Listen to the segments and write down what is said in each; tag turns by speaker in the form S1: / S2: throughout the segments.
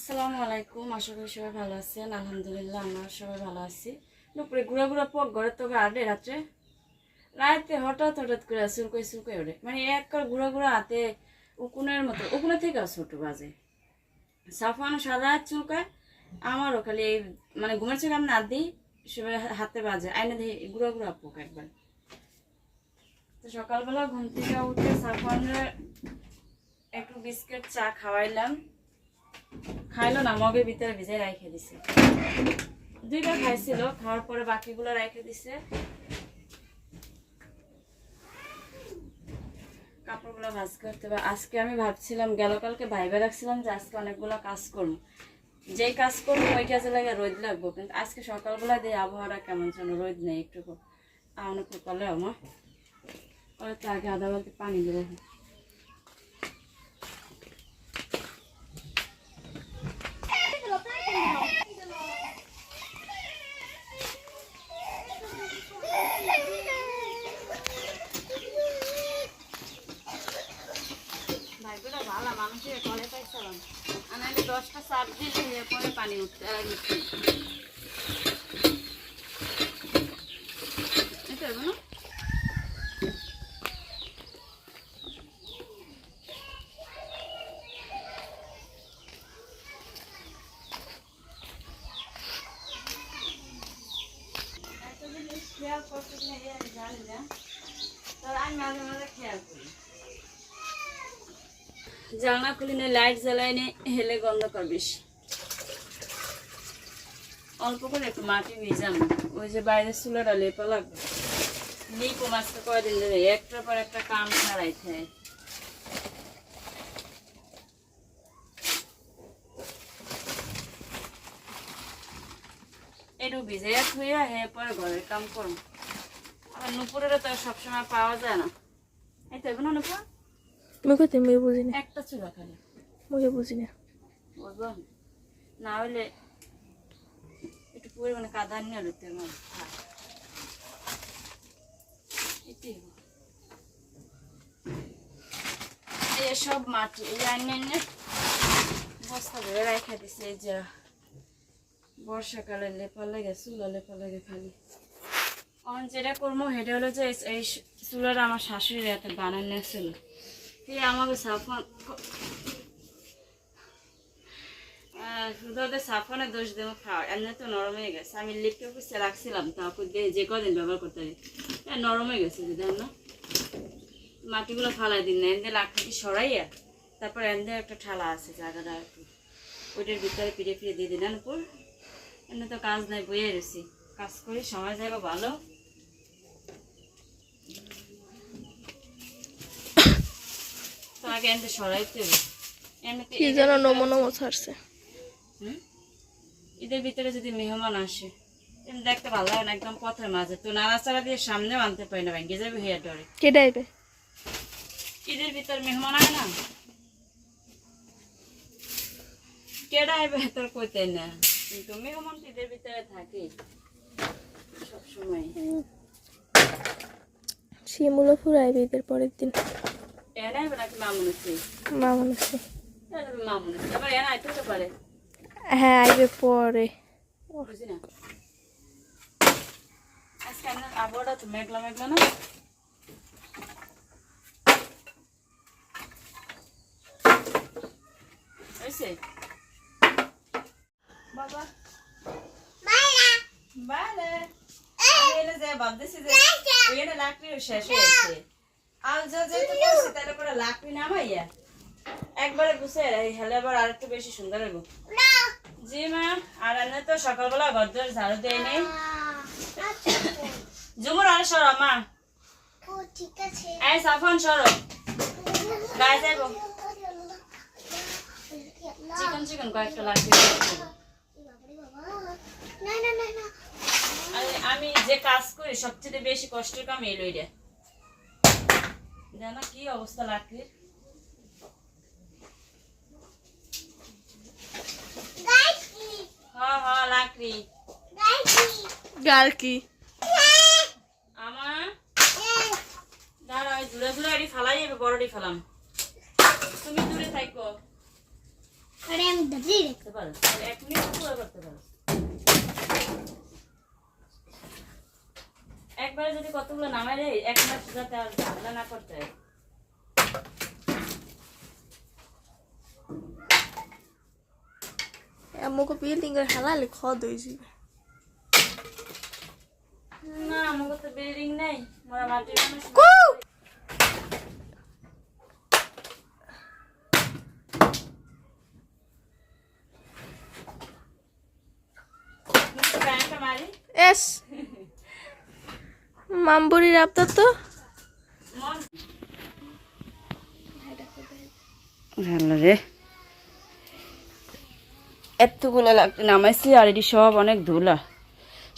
S1: আসসালামু আলাইকুম, আশা করি সবাই ভালো আছেন। আলহামদুলিল্লাহ, আমরা সবাই ভালো আছি। দুপুরে ঘুরা ঘুরা পক ঘরে তোকে আডে রাত্রে। রাতে হঠাৎ হঠাৎ করে চুলকই চুলকই ওঠে। মানে এক করে ঘুরা ঘুরা হাতে উকুনের মতো উকুনের থেকেও ছোট বাজে। সাফানো সারা চুলকায়, আমারও খালি এই মানে ঘুমের চোখে আমি না দিই, সবাই হাতে বাজে। আইনে দিই ঘুরা ঘুরা পোক একবার। তো সকালবেলা ঘুম থেকে উঠে সাফানের একটু বিস্কিট চা খাওয়াইলাম। খাইলো না, মগের ভিতরে ভিজে রেখে দিছে। দুইবার খাইছিল, খাওয়ার পরে বাকিগুলো রেখে দিছে। কাপড়গুলো ভাজ করতে হবে। আজকে আমি ভাবছিলাম, গেল কালকে ভাইবে রাখছিলাম যে আজকে অনেকগুলো কাজ করব। যেই কাজ করব ওই কাজে লাগে রোদ লাগবো। কিন্তু আজকে সকালবেলা দিয়ে আবহাওয়াটা কেমন যেন, রোদ নেই একটু অনেক করলে আমার ওই তো আগে আধা বালতি পানি দেবো দশটা চাপ দিলে এরপরে পানি উঠতে আর উঠতে এটা হবে না এত জিনিস খেয়াল করতে নেই আমি জানি না তবে আমি মাঝে মাঝে খেয়াল করি জানলা খুলি নে, লাইট জ্বালাই নে, হেলে গন্ধ বেশি অল্প করে একটু মাটি ভিজাম ওই যে বাইরের চুলাটা লেপা লাগবে। লিপো মাছটা কয়দিন ধরে, একটার পর একটা কাম ছাড়াই খায়। একটু ভিজে থুইয়া হে পরে ঘরের কাম করুন আবার নুপুরেরও তো আর সবসময় পাওয়া যায় না। এই তো, এগুলো নুপুর।
S2: কইতে মুই বুঝি না
S1: একটা চুলা খালি
S2: মুই বুঝি না
S1: বুঝব না হলে একটু পরিমাণে কাদা নিয়ে লুতে আমার সব মাটি এই অন্যান্য বস্তা ধরে রেখে দিছে এই যে বর্ষাকালে লেপা লেগে চুলা লেপা লেগে খালি অন যেটা করব সেটা হলো যে এই- এই চুলাটা আমার শাশুড়ির হাতে বানানো ছিল আমাকে সাফন ওদের দোষ দেবো তো গেছে। আমি রাখছিলাম, তারপর দিয়ে যে কদিন ব্যবহার করতে পারি। নরম হয়ে গেছে মাটিগুলো ফালাই দিন না। সরাইয়া তারপর একটা ঠালা আছে, জায়গাটা একটু। ওইটার ভিতরে ফিরে ফিরে দিয়ে দিলেন উপর। এমনি তো কাজ নাই, বইয়ে রয়েছি। কাজ করি, সময় যাইব, ভালো। তো আগে সরাইতে হবে এমনিতে
S2: কি যেন নমো নমো ছাড়ছে?
S1: ঈদের ভিতরে যদি মেহমান আসে এমনি দেখতে ভালো লাগে না একদম পথের মাঝে। তো নাড়াচাড়া দিয়ে সামনে আনতে পারি না ভেঙে যাবে হেয়ার ডরে।
S2: আইবে
S1: ঈদের ভিতর মেহমান আয় না? কেডা আইবে তোর কইতে না। কিন্তু মেহমান ঈদের ভিতরে থাকে সবসময়।
S2: শিমুলো ফুর আইবে ঈদের পরের দিন।
S1: মামুন আছে।
S2: হ্যাঁ আইবে পরে।
S1: আবহাওয়াটা তো মেঘলা মেঘলা না। হয়েছে? বাবা। ভাবতেছি যে লাকড়িও শেষ হয়েছে একবারে গুছে হেলে আবার আর একটু বেশি সুন্দর হইব। জি মা আর এনে তো সকালবেলা ঝাড়ু দেয় নেই জুমুর আর সরো মা। এই সাফন সরো। গায়ে যাইব। চিকন চিকন কয়েকটা লাগবে আমি যে কাজ করি সবচেয়ে বেশি কষ্টের কাম এই লইরে। জানো কি অবস্থা লাকড়ির? হ্যাঁ হ্যাঁ লাকড়ি।
S2: গার কি?
S1: আমার দাঁড়া ওই দূরে দূরে এটি ফালাই যাবে বড়টি ফেলাম। তুমি দূরে থাকো
S3: আরে আমি ধরি রে
S1: পারো? এক মিনিট পুরো করতে পারো। একবারে যদি কতগুলো নামাই রে এক মাস যাতে আর ঝামেলা না করতে। হয়
S2: আমাকে বিল্ডিং এর হালালে খদ হয়েছে
S1: না আমাকে তো বিল্ডিং নেই মোরা মাটির মানুষ একটু ব্যাংকটা মারি
S2: এস মামবুরির আপনার তো?
S1: ভালো রে। এতগুলো লাগতে নামাইছি আর এটি সব অনেক ধুলা।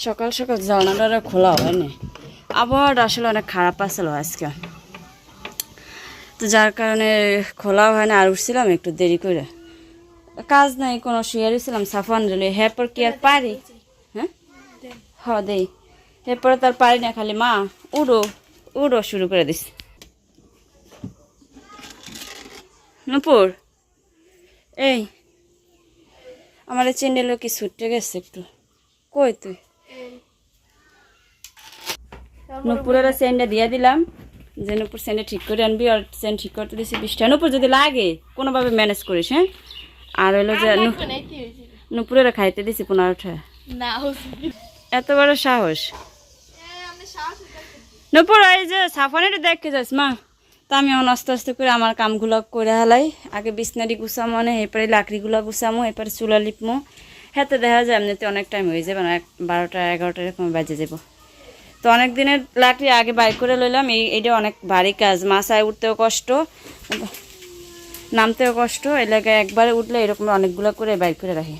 S1: সকাল সকাল জানালাটা খোলা হয়নি আবহাওয়াটা আসলে অনেক খারাপ আসলো আজকে। তো যার কারণে খোলা হয় না, আর উঠছিলাম একটু দেরি করে। কাজ নাই, কোনো শুয়ে রয়েছিলাম সাফান রেলে। হ্যাঁ কি আর পারি? হ্যাঁ? হ, দেই। এরপরে তার পারি না খালি মা উড়ো উড়ো শুরু করে দিস। নুপুর এই আমার চেন্ডেলও কি ছুটে গেছে একটু। কই তুই? নুপুরের সেন্ডে দিয়ে দিলাম যে নুপুর সেন্ডে ঠিক করে আনবি আর সেন্ড ঠিক করতে দিছি বিশটা নুপুর যদি লাগে কোনোভাবে ম্যানেজ করিস হ্যাঁ? আর হইল যে নুপুরের খাইতে দিছি পনেরোটা
S2: না
S1: এত বড় সাহস। নুপুর, এই যে সাফানিটা দেখে যাস, মা। তা আমি এখন আস্তে আস্তে করে আমার কামগুলো করে হালাই। আগে বিছনারি গুছামো মানে এরপরে লাকড়িগুলো গুছামো, এরপরে চুলা লিপমো। হাতে দেখা যায় এমনিতে অনেক টাইম হয়ে যাবে না, এক বারোটা, এগারোটা এরকম বাজে যাব। তো অনেক দিনের লাকড়ি আগে বাইর করে লইলাম, এই, এইটা অনেক ভারী কাজ। মাছায় উঠতেও কষ্ট, নামতেও কষ্ট লাগে একবারে উঠলে এরকম অনেকগুলো করে বাইর করে রাখি।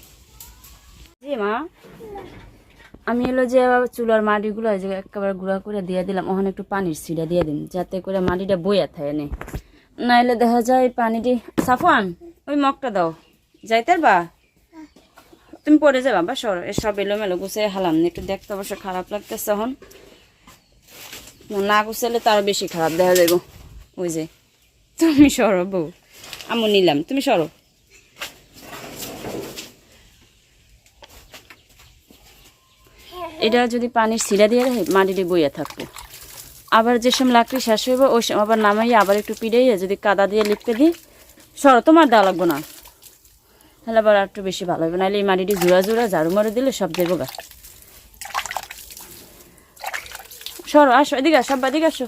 S1: জি, মা। আমি হলো যে চুলার মাটিগুলো যে একেবারে গুঁড়া করে দিয়ে দিলাম, ওখানে একটু পানির ছিটা দিয়ে দিন, যাতে করে মাটিটা বইয়া থাকে নে নাইলে দেখা যায় পানিটি সাফান ওই মগটা দাও, যাইতে বা তুমি পড়ে যাবা, বা সর সব এলোমেলো গুছিয়ে হালাম না, একটু দেখতে অবশ্য খারাপ লাগতেছে এখন। না গুছালে তার বেশি খারাপ দেখা যাইব। ওই যে, তুমি সরো বউ আমি নিলাম, তুমি সরো। এটা যদি পানির সিরা দিয়ে রাখে মাটিতে বইয়া থাকব। আবার যে সময় লাকড়ি শেষ হইব, ওই সময় আবার নামাইয়া আবার একটু পিড়াইয়া যদি কাদা দিয়ে লিপতে দিই সর তোমার দেওয়া লাগবো না। তাহলে আবার একটু বেশি ভালো হবে নাহলে এই মাটিটি জোড়া জোড়া ঝাড়ু মারু দিলে সব দেবো গা সর, আসো, এদিকে আসো, আব্বা, এদিকে আসো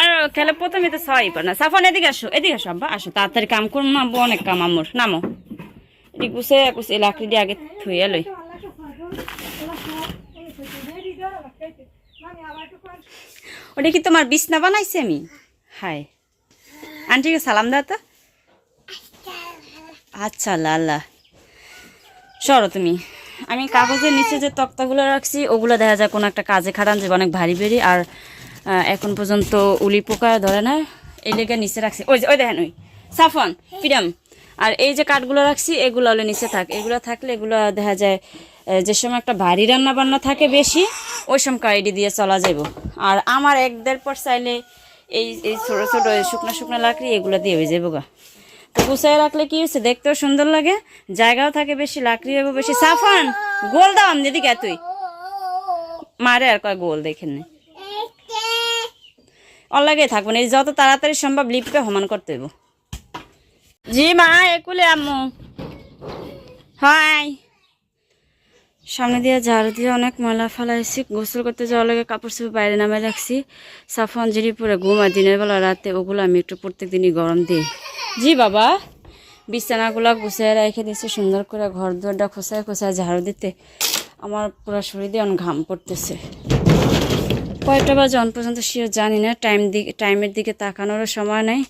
S1: আর খেলে পারে না। সাফান, এদিকে আসো এদিকে আসো, আব্বা, আসো, তাড়াতাড়ি কাম করুন না, অনেক কাম আমর, নামো। এদিকে গুছে গুছে লাকড়ি দিয়ে আগে থুয়ে লই। ওটা কি তোমার বিছনা বানাইছে আমি? হাই আন্টিকে সালাম দাও তো। আচ্ছা আল্লাহ আল্লাহ। সরো তুমি। আমি কাগজের নিচে যে তক্তাগুলো রাখছি, ওগুলো দেখা যায় কোনো একটা কাজে খাটান, যে অনেক ভারী ভারী, আর এখন পর্যন্ত উলি পোকা ধরে না। এই লেগে নিচে রাখছি। ওই যে ওই দেখেন ওই। সাফন ফিরাম আর এই যে কাঠগুলো রাখছি এগুলো হলে নিচে থাক। এগুলো থাকলে এগুলো দেখা যায় যে সময় একটা ভারী রান্না বান্না থাকে বেশি ওই সময় কাইডি দিয়ে চলা যাব আর আমার এক দেড় পর চাইলে এই এই ছোটো ছোটো শুকনো শুকনো লাকড়ি এগুলো দিয়ে হয়ে যাব গা। তো গুছাই রাখলে কি হচ্ছে দেখতেও সুন্দর লাগে জায়গাও থাকে বেশি লাকড়ি হবে বেশি। সাফান গোল দাও আমি দিদি তুই। মারে আর কয় গোল দেখেন না। ওর লাগে থাকব না। এই যত তাড়াতাড়ি সম্ভব লিপকে সমান করতে হইব। জি মা একুলে আম্মু। হাই। সামনে দিয়ে ঝাড়ু দিয়ে অনেক ময়লা ফেলাইছি। গোসল করতে যাওয়ার লাগে কাপড় চোপড় বাইরে নামে রাখছি। সাফন জিরি পরে ঘুম দিনের বেলা রাতে ওগুলো আমি একটু প্রত্যেক দিনই গরম দিই। জি বাবা। বিছানাগুলো গুছিয়ে রেখে দিয়েছি, সুন্দর করে ঘর দুয়ারটা খোসায় খোসায় ঝাড়ু দিতে। আমার পুরো শরীর দিয়ে অনেক ঘাম পড়তেছে। কয়টা বাজে, অন পর্যন্ত শিওর জানি না। টাইম দিকে টাইমের দিকে তাকানোরও সময় নেই।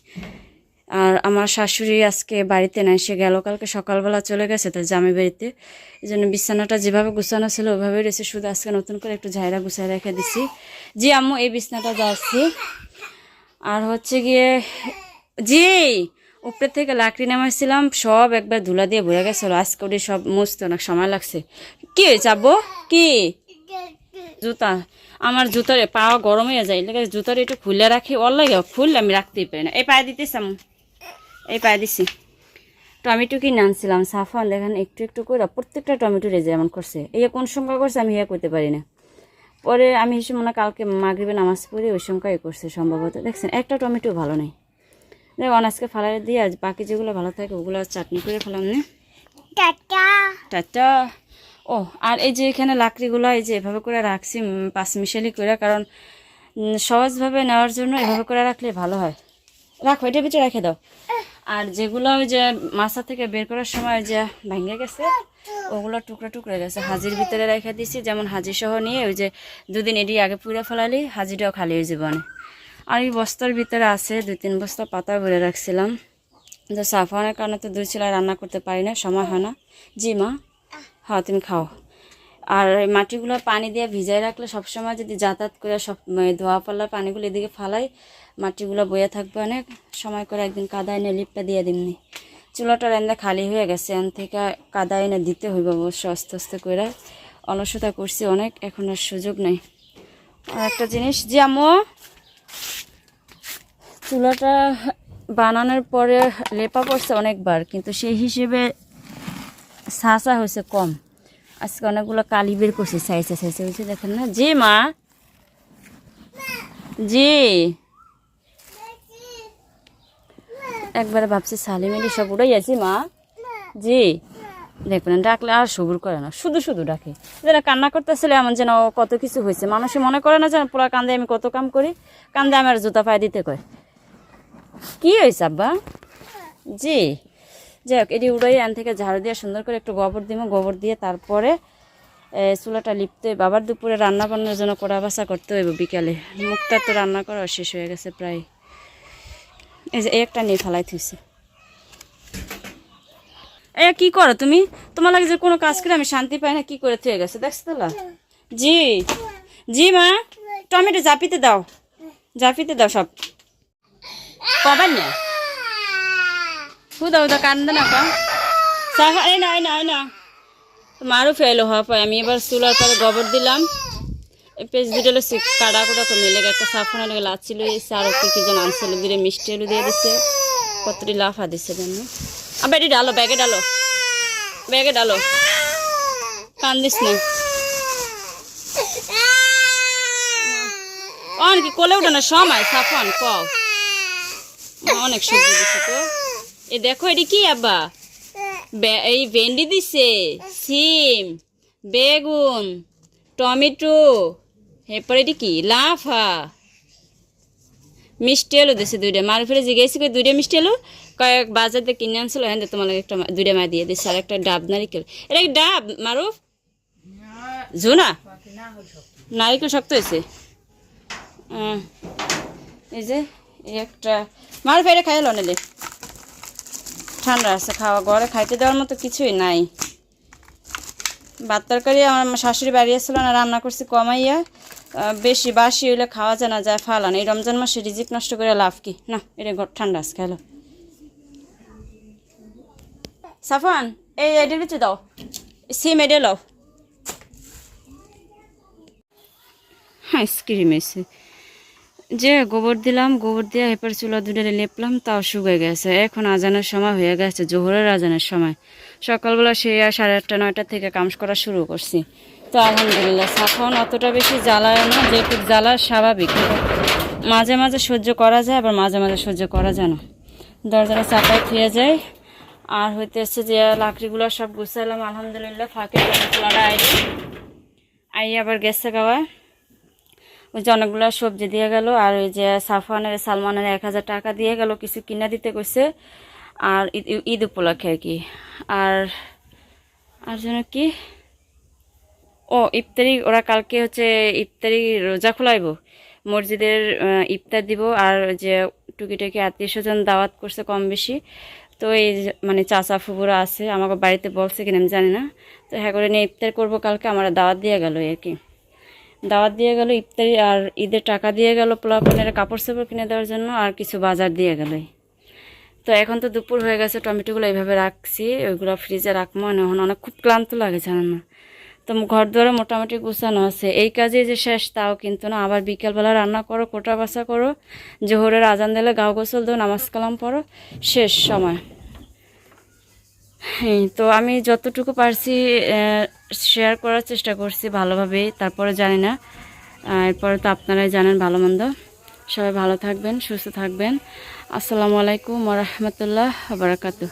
S1: আর আমার শাশুড়ি আজকে বাড়িতে নাই, সে গেল কালকে সকালবেলা চলে গেছে তার জামে বাড়িতে। এই জন্য বিছানাটা যেভাবে গুছানো ছিল ওইভাবে রয়েছে। শুধু আজকে নতুন করে একটু ঝাইরা গুছাই রেখে দিছি। জি আম্মু, এই বিছানাটা যাচ্ছি। আর হচ্ছে গিয়ে, জি, উপরে থেকে লাকড়ি নামাইছিলাম, সব একবার ধুলা দিয়ে বয়ে গেছিল। আজকে ওটি সব মুছতে অনেক সময় লাগছে। কি হয়েছে আব্বু? কি? জুতা। আমার জুতার পা গরম হয়ে যায় লেগে জুতার একটু খুলে রাখি ওর লাগে খুললে আমি রাখতেই পারি না। এই পায়ে দিতেছিলাম এই পায়ে দিছি। টমেটো কিনে আনছিলাম সাফান দেখেন একটু একটু করে প্রত্যেকটা টমেটো রেজে এমন করছে। এই কোন সংখ্যা করছে আমি ইয়ে করতে পারি না। পরে আমি হিসেবে মনে হয় কালকে মাগরিবে নামাজ পড়ে ওই সংখ্যাই করছে সম্ভবত। দেখছেন একটা টমেটো ভালো নেই। দেখ অনাজকে ফালাই দিয়ে আজ বাকি যেগুলো ভালো থাকে ওগুলো চাটনি করে ফেলাম না টাটা। ও আর এই যে এখানে লাকড়িগুলো এই যে এভাবে করে রাখছি উম, পাঁচ মিশালি করে কারণ সহজভাবে নেওয়ার জন্য এভাবে করে রাখলে ভালো হয়। রাখো এটা ভিতরে রেখে দাও। আর যেগুলো ওই যে মাছা থেকে বের করার সময় যে ভেঙে গেছে ওগুলো টুকরো টুকরো গেছে। হাজির ভিতরে রেখে দিছি যেমন হাজি সহ নিয়ে ওই যে দুদিন এটি আগে পুড়ে ফেলালি হাজিটাও খালি হয়ে অনেক। আর এই বস্তার ভিতরে আছে দুই তিন বস্তা পাতা ভরে রাখছিলাম। যে সাফানের কারণে তো দুই ছেলে রান্না করতে পারি না সময় হয় না। জি মা। হ্যাঁ তুমি খাও। আর মাটিগুলো পানি দিয়ে ভিজাই রাখলে সবসময় যদি যাতায়াত করে সব মানে ধোয়া পাল্লার পানিগুলো এদিকে ফালাই, মাটিগুলো বয়ে থাকবে অনেক। সময় করে একদিন কাদা এনে লিপটা দিয়ে দিমনি চুলাটা রান্না খালি হয়ে গেছে, এন থেকে কাদা এনে দিতে হইব অবশ্য আস্তে আস্তে করে। অলসতা করছি অনেক, এখন আর সুযোগ নেই। আর একটা জিনিস যে আম্মু? চুলাটা বানানোর পরে লেপা পড়ছে অনেকবার, কিন্তু সেই হিসেবে সাসা হয়েছে কম। আজকে অনেকগুলো কালি বের করছে সাইজে সাইজে হয়েছে দেখেন না? জি, মা। জি। একবারে ভাবছি সালি মিলি সব উড়াই আছি, মা। জি। দেখবেন ডাকলে আর সবুর করে না। শুধু শুধু ডাকে। যেন কান্না করতেছিল এমন যেন কত কিছু হয়েছে। মানুষে মনে করে না যেন পুরা কান্দে আমি কত কাম করি। কান্দে আমার জুতা পায়ে দিতে কয়। কি হয়েছে, আব্বা? জি। যাই হোক এটি উড়াই আন থেকে ঝাড়ু দিয়ে সুন্দর করে একটু গোবর দিব গোবর দিয়ে তারপরে চুলাটা লিপতে হইব। আবার দুপুরে রান্না বান্নার জন্য কড়া বাসা করতে হইব বিকালে। মুখটা তো রান্না করা শেষ হয়ে গেছে প্রায়। এই যে একটা নিয়ে ফেলাই থুইছে। এ কি করো তুমি? তোমার লাগে যে কোনো কাজ করে আমি শান্তি পাই না, কি করে থুয়ে গেছে? দেখছ তোলা জি জি মা, টমেটো জাপিতে দাও। জাপিতে দাও সব। কবার না না মারও ফেলো হওয়া পায় আমি এবার চুলার পরে গোবর দিলাম। এই দুটো কাটা কুটা করে লেগে একটা সাফানা লেগে লাচ্ছিল এসে আর কি যেন আনছিল দিলে মিষ্টি আলু দিয়ে দিচ্ছে কতটি লাফা দিচ্ছে জন্য আবার এটি ডালো, ব্যাগে ডালো। ব্যাগে ডালো। কান্দিস না। অন কি কোলে উঠে না, সময়, সাফান, কও। অনেক সবজি দিচ্ছে তো। এ দেখো, এটি কি, আব্বা? এই ভেন্ডি দিছে সিম বেগুন, টমেটো, এরপরে এটি কি, লাফা। মিষ্টি আলু দিছে দুইটা। মার ফেলে জিজ্ঞেস করে, দুইটা মিষ্টি আলু? কয়েক বাজার থেকে কিনে আনছিল হ্যাঁ তোমার একটা দুইটা মা দিয়ে দিচ্ছে আর একটা ডাব, নারিকেল। এটা ডাব, মারুফ? জোনা? নারিকেল শক্ত হয়েছে। এই যে একটা মার ফেরে খাইলো নালে ঠান্ডা আছে, খাওয়া ঘরে খাইতে দেওয়ার মতো কিছুই নাই। ভাত তরকারি আমার শাশুড়ি বাড়ি আসছিল না, রান্না করছি কমাইয়া। বেশি বাসি হইলে খাওয়া যায় না, যায় ফালান। এই রমজান মাসে রিজিক নষ্ট করে লাভ কি? না, এটা ঘর- ঠান্ডা আছে, খেলো। সাফান, এই এডের ভিতরে দাও। সিম এডে লও। হ্যাঁ স্ক্রিম এসে। যে গোবর দিলাম, গোবর দিয়ে এরপর চুলা দুটো লেপলাম, তাও শুকিয়ে গেছে। এখন আজানের সময় হয়ে গেছে, জোহরের আজানের সময়। সকালবেলা সে আর সাড়ে আটটা, নয়টা থেকে কাম করা শুরু করছি। তো আলহামদুলিল্লাহ, সাফন অতটা বেশি জ্বালায় না যে যেটুক জ্বালা স্বাভাবিক। মাঝে মাঝে সহ্য করা যায়, আবার মাঝে মাঝে সহ্য করা যায় না। দরজাটা চাপায় থুয়ে যায় আর হইতে হইতেছে যে লাকড়িগুলো সব গুছালাম আলহামদুলিল্লাহ, ফাঁকে আই আবার গেছে গাওয়া ওই যে অনেকগুলো সবজি দিয়ে গেল, আর ওই যে সাফানের সালমানের এক হাজার টাকা দিয়ে গেল, কিছু কিনে দিতে কইছে, আর ঈদ উপলক্ষে আর কি। আর আর যেন কি? ও, ইফতারি, ওরা কালকে হচ্ছে ইফতারি রোজা খোলাইব, মসজিদের ইফতার দিব, আর যে টুকিটাকি আত্মীয় স্বজন দাওয়াত করছে কম বেশি। তো এই মানে চাচা ফুবুরা আছে, আমাকে বাড়িতে বলছে কিনা আমি জানি না। তো হ্যাঁ করে নিয়ে ইফতার করব কালকে, আমার দাওয়াত দিয়ে গেল আর কি। দাওয়াত দিয়ে গেল, ইফতারি আর ঈদের টাকা দিয়ে গেল পোলাপানের কাপড় চাপড় কিনে দেওয়ার জন্য আর কিছু বাজার দিয়ে গেল। তো এখন তো দুপুর হয়ে গেছে, টমেটোগুলো এইভাবে রাখছি, ওইগুলো ফ্রিজে রাখব এখন অনেক খুব ক্লান্ত লাগে জানেন না। তো ঘর দুয়ারে মোটামুটি গুছানো আছে। এই কাজে যে শেষ, তাও কিন্তু না। আবার বিকেলবেলা রান্না করো, কোটা বাসা করো, জোহরের আজান দিলে গাও গোসল দাও, নামাজ কালাম পড়ো, শেষ সময়। হ্যাঁ তো আমি যতটুকু পারছি শেয়ার করার চেষ্টা করছি ভালোভাবে, তারপরে জানি না। এরপরে তো আপনারাই জানেন ভালো মন্দ সবাই ভালো থাকবেন, সুস্থ থাকবেন। আসসালামু আলাইকুম রহমতুল্লাহ বারাকাতু